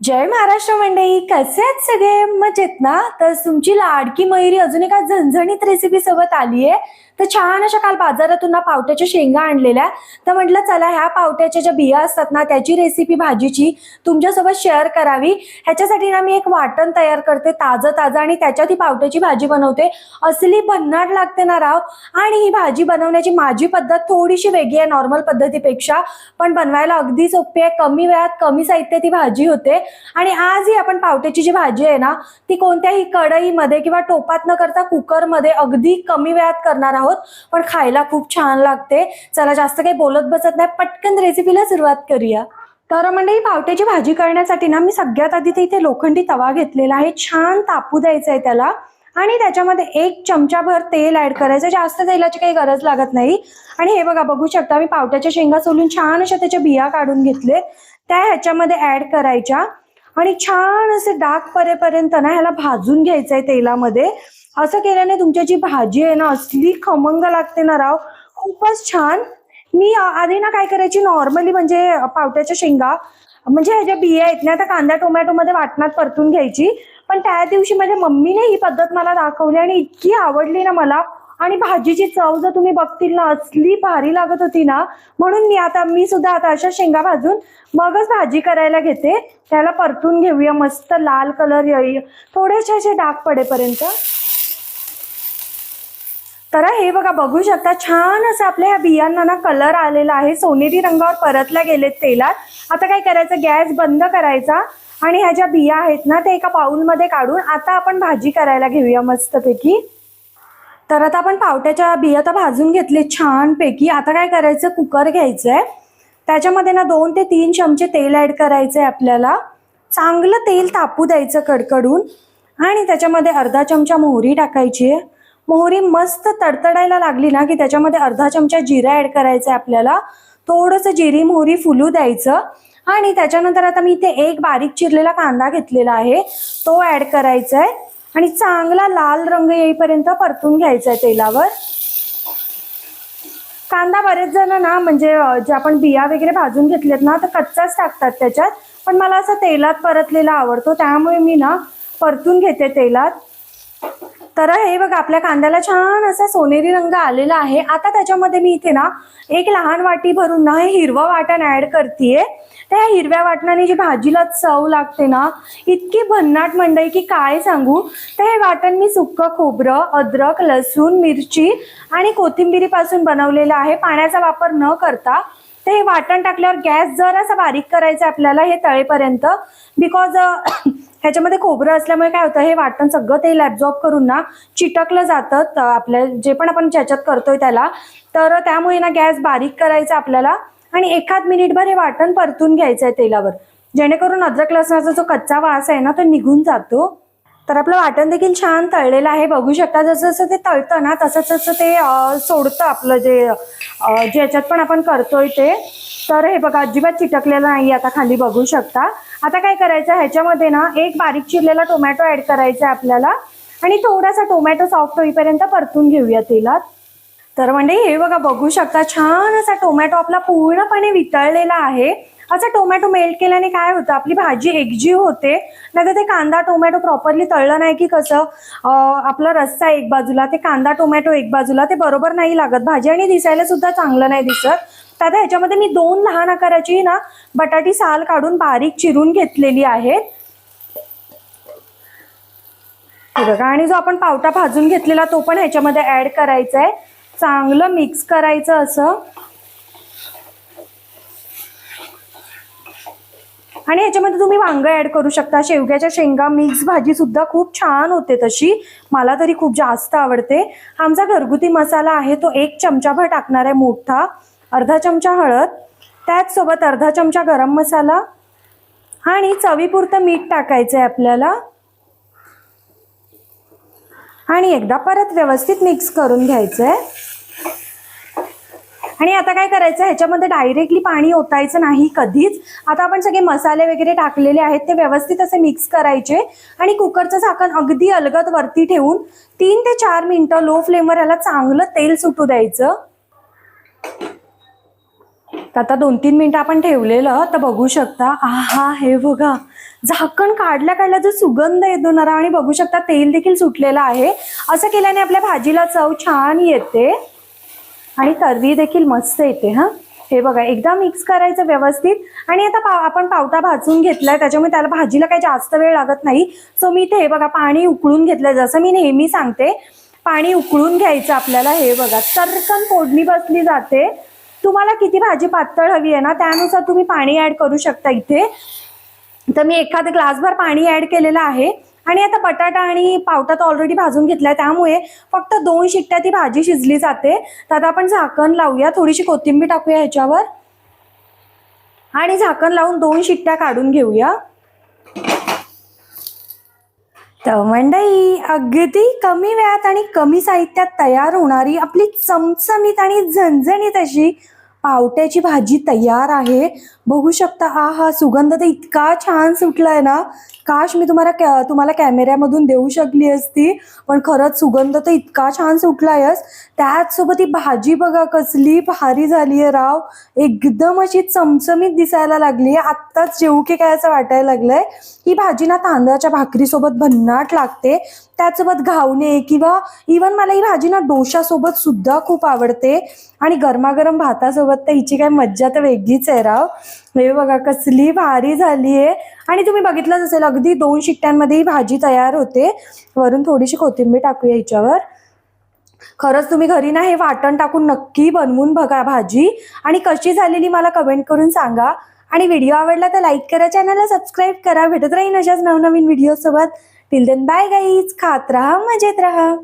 जय महाराष्ट्र मंडळी कसे आहेत सगळे? मजेत ना? तर तुमची लाडकी मयुरी अजून एका झणझणीत रेसिपी सोबत आली आहे. तर छान अशा काल बाजारातून ना पावट्याच्या शेंगा आणलेल्या तर म्हटलं चला ह्या पावट्याच्या ज्या बिया असतात ना त्याची रेसिपी भाजीची तुमच्यासोबत शेअर करावी. ह्याच्यासाठी ना मी एक वाटण तयार करते ताजं ताजं आणि त्याच्यात ही पावट्याची भाजी बनवते. असली भन्नाट लागते ना राव. आणि ही भाजी बनवण्याची माझी पद्धत थोडीशी वेगळी आहे नॉर्मल पद्धतीपेक्षा. पण बनवायला अगदी सोपी आहे. कमी वेळात कमी साहित्यात ती भाजी होते. आणि आज ही आपण पावट्याची जी भाजी आहे ना ती कोणत्याही कढईमध्ये किंवा टोपात न करता कुकरमध्ये अगदी कमी वेळात करणार आहोत. पण खायला खूप छान लागते. चला जास्त काही बोलत बसत नाही. पटकन रेसिपीला सुरुवात करूया. तर म्हणजे पावट्याची भाजी करण्यासाठी ना मी सगळ्यात आधी ते इथे लोखंडी तवा घेतलेला आहे. छान तापू द्यायचा आहे त्याला. आणि त्याच्यामध्ये एक चमचाभर तेल ऍड करायचं. जास्त तेलाची काही गरज लागत नाही. आणि हे बघा बघू शकता मी पावट्याच्या शेंगा सोलून छान अशा त्याच्या बिया काढून घेतले त्या ह्याच्यामध्ये ऍड करायच्या. आणि छान असे डाग परेपर्यंत ना ह्याला भाजून घ्यायचंय तेलामध्ये. असं केल्याने तुमची जी भाजी आहे ना असली खमंग लागते ना राव. खूपच छान. मी आधी ना काय करायची नॉर्मली म्हणजे पावट्याच्या शेंगा म्हणजे ह्या ज्या बिया आहेत ना त्या कांदा टोमॅटो मध्ये वाटणात परतून घ्यायची. पण त्या दिवशी माझ्या मम्मीने ही पद्धत मला दाखवली आणि इतकी आवडली ना मला. आणि भाजीची चव जर तुम्ही बघतील ना असली भारी लागत होती ना म्हणून मी आता मी सुद्धा आता अशा शेंगा भाजून मगच भाजी करायला घेते. त्याला परतून घेऊया मस्त लाल कलर येईल. थोडेसे असे डाग पडेपर्यंत. तर हे बघा बघू शकता छान असं आपल्या ह्या बियांना ना कलर आलेला आहे. सोनेरी रंगावर परतल्या गेलेत तेलात. आता काय करायचं? गॅस बंद करायचा. आणि ह्या ज्या बिया आहेत ना ते एका बाउलमध्ये काढून आता आपण भाजी करायला घेऊया मस्तपैकी. तर आता आपण पावट्याच्या बिया तर भाजून घेतले छानपैकी आता काय करायचं? कुकर घ्यायचंय. त्याच्यामध्ये ना दोन ते तीन चमचे तेल ऍड करायचंय आपल्याला. चांगलं तेल तापू द्यायचं कडकडून. आणि त्याच्यामध्ये अर्धा चमचा मोहरी टाकायची आहे. मोहरी मस्त तडतडायला लागली ना की त्याच्यामध्ये अर्धा चमचा जिरा ऍड करायचा आहे आपल्याला. थोडंसं जिरी मोहरी फुलू द्यायचं. आणि त्याच्यानंतर आता मी इथे एक बारीक चिरलेला कांदा घेतलेला आहे. तो ऍड करायचा आहे आणि चांगला लाल रंग येईपर्यंत परतून घ्यायचा आहे तेलावर. कांदा बरेच जण ना म्हणजे जे आपण बिया वगैरे भाजून घेतलेत ना तर कच्चाच टाकतात त्याच्यात. पण मला असं तेलात परतलेला आवडतो त्यामुळे मी ना परतून घेते तेलात. तर हे बघा आपल्या कांद्याला छान असा सोनेरी रंग आलेला आहे. आता त्याच्यामध्ये मी इथे ना एक लहान वाटी भरून ना हे हिरवं वाटण ऍड करतेय. त्या हिरव्या वाटणाने जी भाजीला चव लागते ना इतकी भन्नाट मंडई की काय सांगू? तर हे वाटण मी सुक्क खोबरं अद्रक लसूण मिरची आणि कोथिंबिरीपासून बनवलेलं आहे. पाण्याचा वापर न करता तर हे वाटण टाकल्यावर गॅस जरासा बारीक करायचा आपल्याला हे तळेपर्यंत. बिकॉज ह्याच्यामध्ये खोबरं असल्यामुळे काय होतं हे वाटण सगळं तेल ॲब्झॉर्ब करून ना चिटकलं जातं आपल्या जे पण आपण ज्याच्यात करतोय त्याला. तर त्यामुळे ना गॅस बारीक करायचा आपल्याला. आणि एखाद मिनिटभर हे वाटण परतून घ्यायचं आहे तेलावर. जेणेकरून अद्रक लसणाचा जो कच्चा वास आहे ना तो निघून जातो. तर आपलं वाटण देखील छान तळलेलं आहे. बघू शकता जसं जसं ते तळतं ना तसं तसं ते सोडतं आपलं जे ज्याच्यात पण आपण करतोय ते. तर हे बघा अजिबात चिटकलेलं नाही आता खाली बघू शकता. आता काय करायचं ह्याच्यामध्ये ना एक बारीक चिरलेला टोमॅटो ऍड करायचा आहे आपल्याला. आणि थोडासा टोमॅटो सॉफ्ट होईपर्यंत परतून घेऊया तेलात. तर म्हणजे हे बघा बघू शकता छान असा टोमॅटो आपला पूर्णपणे वितळलेला आहे. असा टोमॅटो मेल्ट केल्याने काय होतं आपली भाजी एकजीव होते. नाही ते कांदा टोमॅटो प्रॉपरली तळलं नाही की कसं आपला रस्सा एक बाजूला ते कांदा टोमॅटो एक बाजूला ते बरोबर नाही लागत. भाजी आणि दिसायला सुद्धा चांगलं नाही दिसत. तर ह्याच्यामध्ये मी दोन लहान आकाराची ना बटाटी साल काढून बारीक चिरून घेतलेली आहेत बघा आणि जो आपण पावटा भाजून घेतलेला तो पण ह्याच्यामध्ये ऍड करायचा आहे चांगलं मिक्स करायचं असं. आणि ह्याच्यामध्ये तुम्ही वांग ऍड करू शकता. शेवग्याच्या शेंगा मिक्स भाजी सुद्धा खूप छान होते तशी. मला तरी खूप जास्त आवडते. आमचा घरगुती मसाला आहे तो एक चमचाभर टाकणार आहे मोठा. अर्धा चमचा हळद. त्याचसोबत अर्धा चमचा गरम मसाला. आणि चवीपुरतं मीठ टाकायचं आहे आपल्याला. आणि एकदा परत व्यवस्थित मिक्स करून घ्यायचं आहे आणि आता काय करायचं? ह्याच्यामध्ये डायरेक्टली पाणी ओतायचं नाही कधीच. आता आपण सगळे मसाले वगैरे टाकलेले आहेत ते व्यवस्थित असे मिक्स करायचे आणि कुकरचं झाकण अगदी अलगद वरती ठेवून तीन ते चार मिनिटं लो फ्लेमवर याला चांगलं तेल सुटू द्यायचं. तर आता दोन तीन मिनिटं आपण ठेवलेलं तर बघू शकता आहा हे बघा. झाकण काढल्या काढल्या जो सुगंध येतो ना आणि बघू शकता तेल देखील सुटलेलं आहे. असं केल्याने आपल्या भाजीला चव छान येते. आणि तर्री देखील मस्त येते हा? हे बघा एकदा मिक्स करायचं व्यवस्थित. आणि आता पाव आपण पावटा भाजून घेतलाय त्याच्यामुळे त्याला भाजीला काही जास्त वेळ लागत नाही. सो मी इथे हे बघा पाणी उकळून घेतलंय. जसं मी नेहमी सांगते पाणी उकळून घ्यायचं आपल्याला. हे बघा तरकन फोडणी बसली जाते. तुम्हाला किती भाजी पातळ हवी आहे ना त्यानुसार तुम्ही पाणी ऍड करू शकता इथे. तर मी एखादं ग्लासभर पाणी ऍड केलेलं आहे. आणि आता बटाटा आणि पावटा तर ऑलरेडी भाजून घेतलाय त्यामुळे फक्त दोन शिट्ट्या ती भाजी शिजली जाते. तर आता आपण झाकण लावूया थोडीशी कोथिंबीर टाकूया ह्याच्यावर. आणि झाकण लावून दोन शिट्ट्या काढून घेऊया. तर मंडई अगदी कमी वेळात आणि कमी साहित्यात तयार होणारी आपली चमचमीत आणि झणझणीत अशी पावट्याची भाजी तयार आहे. बघू शकता हा हा सुगंध तर इतका छान सुटलाय ना. काश मी तुम्हाला कॅ तुम्हाला कॅमेऱ्यामधून देऊ शकली असती पण खरंच सुगंध तर इतका छान सुटलायच त्याचसोबत ही भाजी बघा कसली भारी झाली आहे राव. एकदम अशी चमचमीत दिसायला लागली आहे. आत्ताच जेवू की काय असं वाटायला लागलंय. ही भाजी ना तांदळाच्या भाकरीसोबत भन्नाट लागते. त्यासोबत घावणे किंवा इवन मला ही भाजी ना डोशासोबत सुद्धा खूप आवडते. आणि गरमागरम भातासोबत तर हिची काय मज्जा तर वेगळीच आहे राव. हे बघा कसली भारी झाली आहे आणि तुम्ही बघितलंच असेल अगदी दोन शिट्ट्यांमध्ये ही भाजी तयार होते. वरून थोडीशी कोथिंबीर टाकूया हिच्यावर. खरंच तुम्ही घरी ना हे वाटण टाकून नक्की बनवून बघा भाजी. आणि कशी झालेली मला कमेंट करून सांगा. आणि व्हिडिओ आवडला तर लाईक करा चॅनलला सबस्क्राईब करा. भेटत राहीन अशाच नवनवीन व्हिडिओ सोबत. टिल देन बाय गाईज खात राहा मजेत राहा.